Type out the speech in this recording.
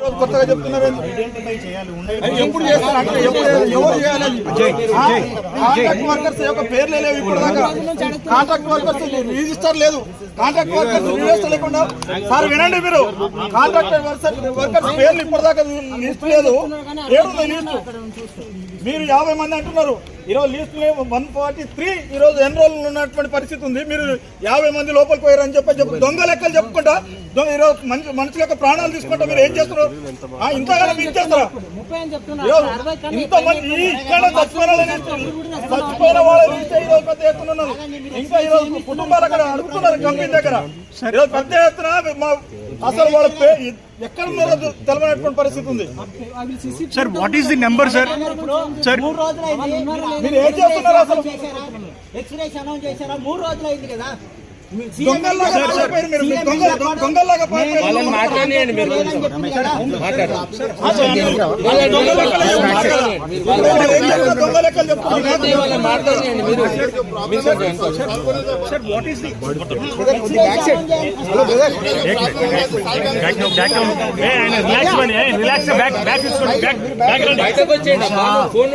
కొత్తగా చెప్తున్నారు ఎప్పుడు చేస్తారు? అంటే ఎప్పుడు ఎవరు చేయాలి? కాంట్రాక్ట్ వర్కర్స్ యొక్క పేర్లే లేవు ఇప్పుడు దాకా కాంట్రాక్ట్ వర్కర్స్ రిజిస్టర్ లేదు. కాంట్రాక్ట్ వర్కర్స్ రిజిస్టర్ లేకుండా సార్ వినండి మీరు. కాంట్రాక్ట్ వర్కర్స్ పేర్లు ఇప్పటిదాకా లిస్ట్ లేదు. లిస్ట్. మీరు యాభై మంది అంటున్నారు. ఈరోజు లిస్ట్ వన్ ఫార్టీ త్రీ ఈ రోజు ఎన్రోల్ ఉన్నటువంటి పరిస్థితి ఉంది. మీరు యాభై మంది లోపలికి పోయారని చెప్పి చెప్పి దొంగ లెక్కలు చెప్పుకుంటా. ఈరోజు మనిషి మనుషుల యొక్క ప్రాణాలు తీసుకుంటా మీరు ఏం చేస్తున్నారు? ఇంతగానో మీరు చేస్తారా? ఈరోజు ఇంతమంది ఇక్కడ చచ్చిపోయిన చచ్చిపోయిన ఈరోజు పెద్ద ఎత్తున ఉన్నది ఇంకా ఈరోజు కుటుంబాలు అక్కడ అడుగుతున్నారు కంపెనీ దగ్గర. ఈరోజు పెద్ద ఎత్తున మా అసలు వాళ్ళ పే ఎక్కడ తెలవనటువంటి పరిస్థితి ఉంది? Sir what is the number sir sir మూడు రోజులు అయింది మీరు ఏం చేస్తున్నారు అసలు? ఎక్స్రేస్ అనౌన్స్ చేశారా? మూడు రోజులు అయింది కదా. వాళ్ళని మాట్లాడియండి మీరు మాట్లాడియండి మీరు relax back back back back phone